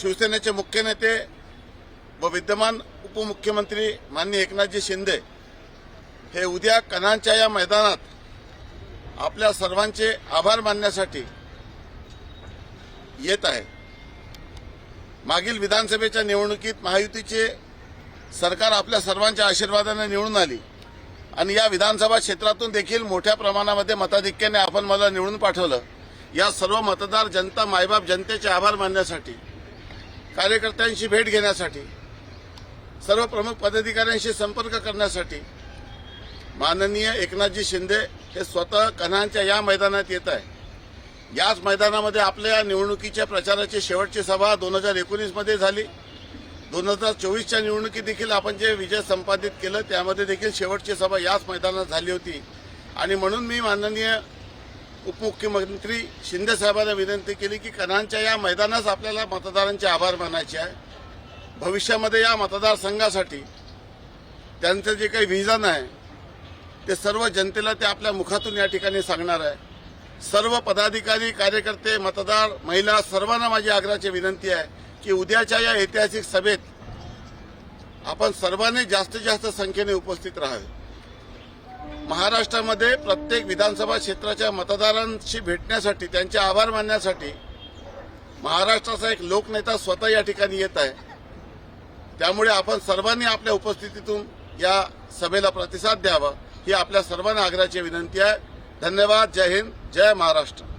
शिवसेनेचे मुख्य नेते व विद्यमान उपमुख्यमंत्री माननीय एकनाथजी शिंदे हे उद्या कणांच्या या मैदानात आपल्या सर्वांचे आभार मानण्यासाठी येत आहे मागील विधानसभेच्या निवडणुकीत महायुतीचे सरकार आपल्या सर्वांच्या आशीर्वादाने निवडून आली आणि या विधानसभा क्षेत्रातून देखील मोठ्या प्रमाणामध्ये मताधिक्याने आपण मला निवडून पाठवलं. या सर्व मतदार जनता मायबाप जनतेचे आभार मानण्यासाठी कार्यकर्त्यांशी भेट घेण्यासाठी सर्व प्रमुख पदाधिकाऱ्यांशी संपर्क करण्यासाठी माननीय एकनाथजी शिंदे हे स्वतः कन्हांच्या या मैदानात येत आहे याच मैदानामध्ये आपल्या निवडणुकीच्या प्रचाराची शेवटची सभा दोन हजार एकोणीसमध्ये झाली. दोन हजार चोवीसच्या निवडणुकीत देखील आपण जे विजय संपादित केलं त्यामध्ये देखील शेवटची सभा याच मैदानात झाली होती. आणि म्हणून मी माननीय उपमुख्यमंत्री शिंदे साहेबांना विनंती केली की कणांच्या या मैदानास आपल्याला मतदारांचे आभार मानायचे आहे. भविष्यामध्ये या मतदारसंघासाठी त्यांचं जे काही विजन आहे ते सर्व जनतेला ते आपल्या मुखातून या ठिकाणी सांगणार आहे. सर्व पदाधिकारी कार्यकर्ते मतदार महिला सर्वांना माझी आग्रहाची विनंती आहे की उद्याच्या या ऐतिहासिक सभेत आपण सर्वांनी जास्तीत जास्त संख्येने उपस्थित राहावे. महाराष्ट्रामध्ये प्रत्येक विधानसभा क्षेत्राच्या मतदारांशी भेटण्यासाठी त्यांचे आभार मानण्यासाठी महाराष्ट्राचा एक लोकनेता स्वतः या ठिकाणी येत आहे. त्यामुळे आपण सर्वांनी आपल्या उपस्थितीतून या सभेला प्रतिसाद द्यावा ही आपल्या सर्वांना आग्रहाची विनंती आहे. धन्यवाद. जय हिंद. जय महाराष्ट्र.